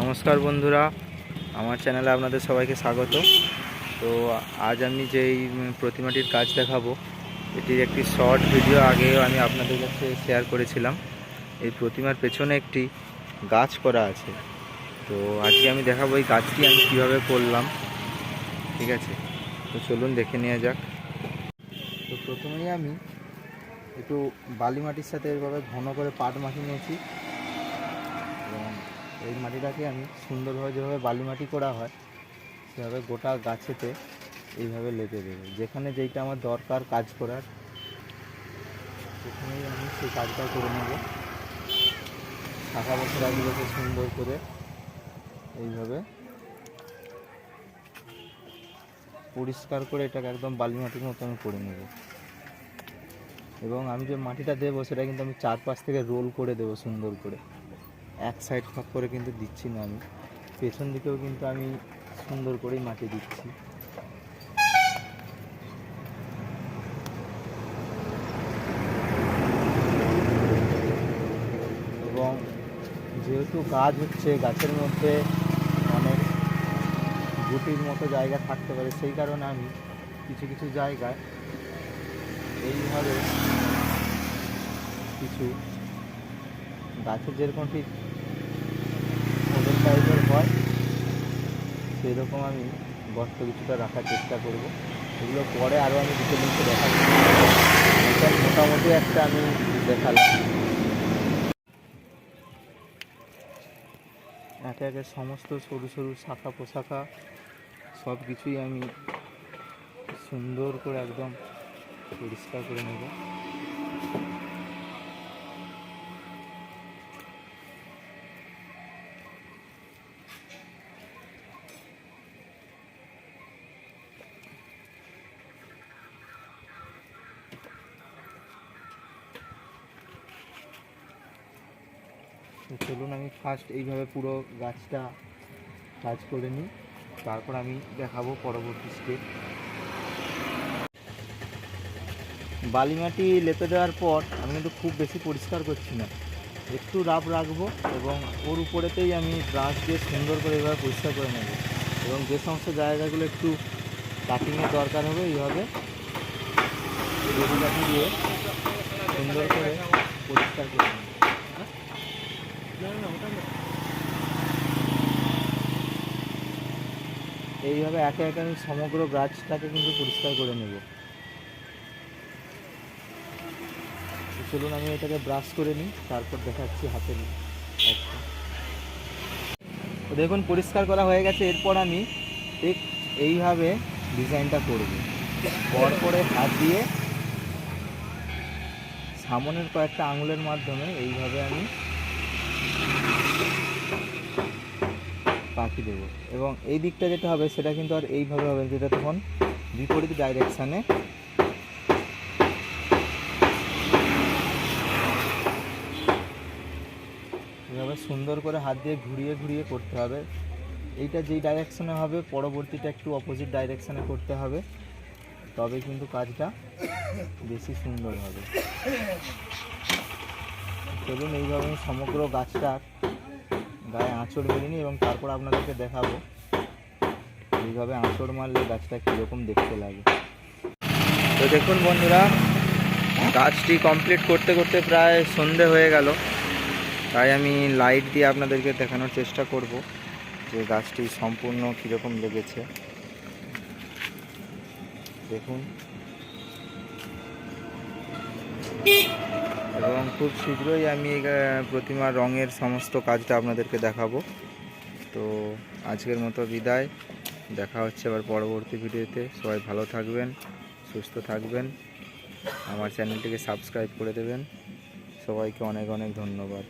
নমস্কার বন্ধুরা, আমার চ্যানেলে আপনাদের সবাইকে স্বাগত। তো আজ আমি যেই প্রতিমাটির কাজ দেখাবো, এটির একটি শর্ট ভিডিও আগেও আমি আপনাদের কাছে শেয়ার করেছিলাম। এই প্রতিমার পেছনে একটি গাছ করা আছে। তো আজকে আমি দেখাবো এই গাছটি আমি কীভাবে করলাম। ঠিক আছে? তো চলুন দেখে নেওয়া যাক। তো প্রথমেই আমি একটু বালি মাটির সাথে এভাবে ঘন করে পাট মাটি নিয়েছি। এই মাটিটাকে আমি সুন্দরভাবে যেভাবে বালি মাটি করা হয়, সেভাবে গোটা গাছেতে এইভাবে লেপে দেবো। যেখানে যেইটা আমার দরকার কাজ করার, সেখানেই আমি সেই কাজটা করে নেব। শাখা বছরাগুলোকে সুন্দর করে এইভাবে পরিষ্কার করে এটাকে একদম বালি মাটির মতো আমি করে নেব। এবং আমি যে মাটিটা দেবো, সেটা কিন্তু আমি চারপাশ থেকে রোল করে দেবো সুন্দর করে। এক সাইড ফাঁক করে কিন্তু দিচ্ছি না আমি। পেছন দিকেও কিন্তু আমি সুন্দর করেই মাটি দিচ্ছি। এবং যেহেতু গাছ হচ্ছে, গাছের মধ্যে অনেক গুটির মতো জায়গা থাকতে পারে, সেই কারণে আমি কিছু কিছু জায়গায় এইভাবে কিছু গাছের যেরকম ঠিক টাইপের হয় সেই রকম আমি গর্ত কিছুটা রাখার চেষ্টা করব। এগুলো পরে আরও আমি দুটো জিনিস দেখাচ্ছি মোটামুটি একটা আমি দেখালাম। একে একে সমস্ত সরু সরু শাখা পোশাখা সব কিছুই আমি সুন্দর করে একদম পরিষ্কার করে নেব। চলুন আমি ফার্স্ট এইভাবে পুরো গাছটা কাজ করে নিই। তারপর আমি দেখাবো পরবর্তী স্টেপ বালি মাটি লেপে দেওয়ার পর আমি কিন্তু খুব বেশি পরিষ্কার করছি না। একটু রাফ রাখব এবং ওর উপরেতেই আমি ব্রাশ দিয়ে সুন্দর করে এভাবে পরিষ্কার করে নেব। এবং যে সমস্ত জায়গাগুলো একটু কাটিংয়ের দরকার হবে, এইভাবে দিয়ে সুন্দর করে পরিষ্কার করে নেব। এইভাবে একে একে আমি সমগ্র গাছটাকে কিন্তু পরিষ্কার করে নেব। চলুন আমি এটাকে ব্রাশ করে নিই, তারপর দেখাচ্ছি হাতে নিই দেখুন, পরিষ্কার করা হয়ে গেছে। এরপর আমি ঠিক এইভাবে ডিজাইনটা করব। পর পরে হাত দিয়ে সামনের কয়েকটা আঙুলের মাধ্যমে এইভাবে আমি পাখি দেবো। এবং এই দিকটা যেটা হবে, সেটা কিন্তু আর এইভাবে হবে যেটা তখন বিপরীত ডাইরেকশানে এভাবে সুন্দর করে হাত দিয়ে ঘুরিয়ে ঘুরিয়ে করতে হবে। এইটা যেই ডাইরেকশানে হবে, পরবর্তীটা একটু অপোজিট ডাইরেকশানে করতে হবে। তবে কিন্তু কাজটা বেশি সুন্দর হবে। চলুন এইভাবে সমগ্র গাছটার গায়ে আঁচড় নিই এবং তারপর আপনাদেরকে দেখাবো এইভাবে আঁচড় মারলে গাছটা কীরকম দেখতে লাগে। তো দেখুন বন্ধুরা, গাছটি কমপ্লিট করতে করতে প্রায় সন্ধে হয়ে গেল। তাই আমি লাইট দিয়ে আপনাদেরকে দেখানোর চেষ্টা করব যে গাছটি সম্পূর্ণ কীরকম লেগেছে। দেখুন। এবং খুব শীঘ্রই আমি প্রতিমার রঙের সমস্ত কাজটা আপনাদেরকে দেখাবো। তো আজকের মতো বিদায়। দেখা হচ্ছে আবার পরবর্তী ভিডিওতে। সবাই ভালো থাকবেন, সুস্থ থাকবেন। আমার চ্যানেলটিকে সাবস্ক্রাইব করে দেবেন। সবাইকে অনেক অনেক ধন্যবাদ।